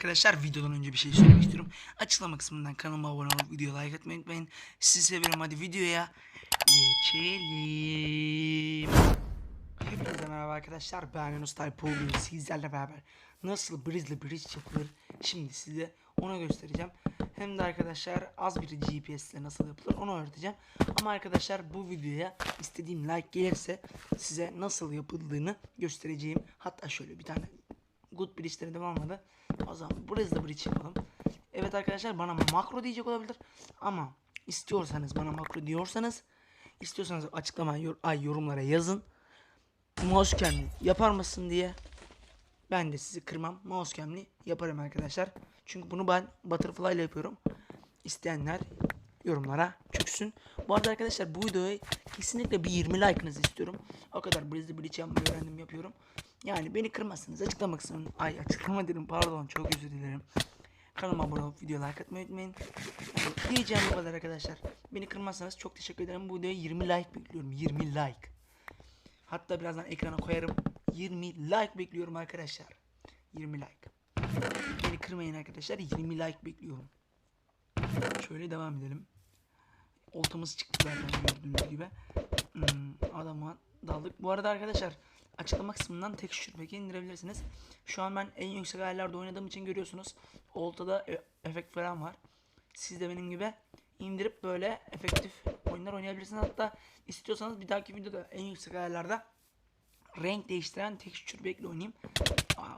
arkadaşlar videodan önce bir şey söylemek istiyorum. Açıklama kısmından kanalıma abone olup videoya like atmayı unutmayın. Sizi seviyorum hadi videoya geçelim. Hepinize merhaba arkadaşlar ben Yunus bugün sizlerle beraber nasıl Grizzly Bridge yapılır şimdi size onu göstereceğim. Hem de arkadaşlar az bir GPS ile nasıl yapılır onu öğreteceğim. Ama arkadaşlar bu videoya istediğim like gelirse size nasıl yapıldığını göstereceğim. Hatta şöyle bir tane Good Bridge denedim olmadı. O zaman Grizzly Bridge yapalım. Evet arkadaşlar bana makro diyecek olabilir. Ama istiyorsanız bana makro diyorsanız istiyorsanız açıklama yor ay yorumlara yazın mouse cam'li yapar mısın diye ben de sizi kırmam mouse cam'li yaparım arkadaşlar. Çünkü bunu ben butterfly ile yapıyorum. İsteyenler yorumlara çöksün. Bu arada arkadaşlar bu videoya kesinlikle bir 20 like'ınızı istiyorum. O kadar Grizzly Bridge yapmayı öğrendim yapıyorum. Yani beni kırmazsınız açıklama kısmını. Ay açıklama dedim pardon çok özür dilerim. Kanalıma abone olup video like atmayı unutmayın. Yani diyeceğim bu kadar arkadaşlar. Beni kırmazsanız çok teşekkür ederim. Bu videoya 20 like bekliyorum. 20 like. Hatta birazdan ekrana koyarım. 20 like bekliyorum arkadaşlar. 20 like. Beni kırmayın arkadaşlar. 20 like bekliyorum. Şöyle devam edelim. Oltamız çıktı zaten gördüğünüz gibi. Hmm, adama daldık. Bu arada arkadaşlar açıklama kısmından texture pack'i indirebilirsiniz. Şu an ben en yüksek ayarlarda oynadığım için görüyorsunuz. Oltada e- efekt falan var. Siz de benim gibi indirip böyle efektif oyunlar oynayabilirsiniz. Hatta istiyorsanız bir dahaki videoda en yüksek ayarlarda renk değiştiren texture pack'le oynayayım.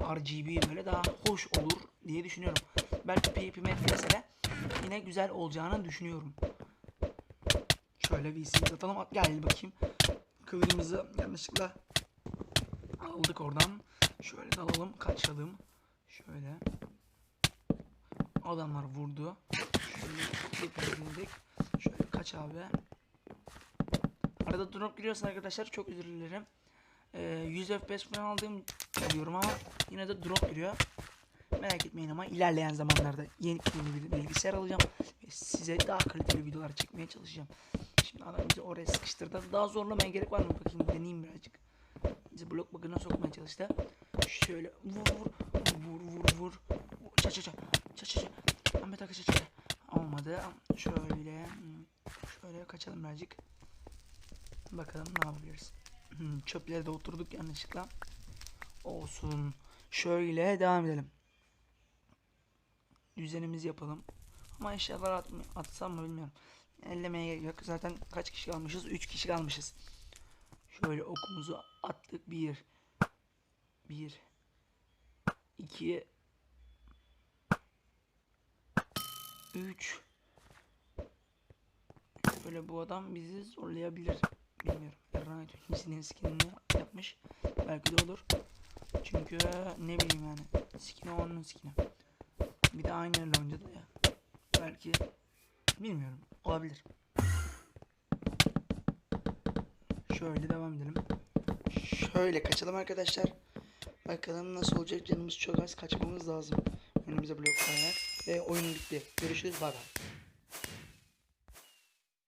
RGB böyle daha hoş olur diye düşünüyorum. Belki PvP metrese de yine güzel olacağını düşünüyorum. Şöyle bir isim atalım. At- Gel bakayım. Kılıcımızı yanlışlıkla aldık oradan. Şöyle dalalım. Kaçalım. Şöyle. Adamlar vurdu. Şöyle getirdik. Şöyle kaç abi. Arada drop giriyorsa arkadaşlar çok özür dilerim. Ee, 100 FPS falan aldığım diyorum ama yine de drop giriyor. Merak etmeyin ama ilerleyen zamanlarda yeni bir bilgisayar alacağım. Ve size daha kaliteli videolar çekmeye çalışacağım. Şimdi adam bizi oraya sıkıştırdı. Daha zorlamaya gerek var mı? Bakayım deneyeyim birazcık. Bizi blok bug'ına sokmaya çalıştı. Şöyle vur vur vur vur vur. Ça ça ça. Ça ça ça. Ahmet Akı ça ça. Olmadı. Şöyle şöyle kaçalım birazcık. Bakalım ne yapabiliriz. Hmm, çöplere de oturduk yanlışlıkla. Olsun. Şöyle devam edelim. Düzenimizi yapalım. Ama eşyalar at atsam mı bilmiyorum. Ellemeye gerek yok. Zaten kaç kişi kalmışız? 3 kişi kalmışız. Şöyle okumuzu attık. 1 1 2 3 Böyle bu adam bizi zorlayabilir. Bilmiyorum. Erranayt ikincisinin skinini yapmış. Belki de olur. Çünkü ne bileyim yani. Skin'i onun skin'i. Bir de aynı yerle oynadı ya. Belki bilmiyorum. Olabilir. Şöyle devam edelim. Şöyle kaçalım arkadaşlar. Bakalım nasıl olacak. Canımız çok az. Kaçmamız lazım. Önümüze blok koyarak. Ve oyun bitti. Görüşürüz. Bay bay.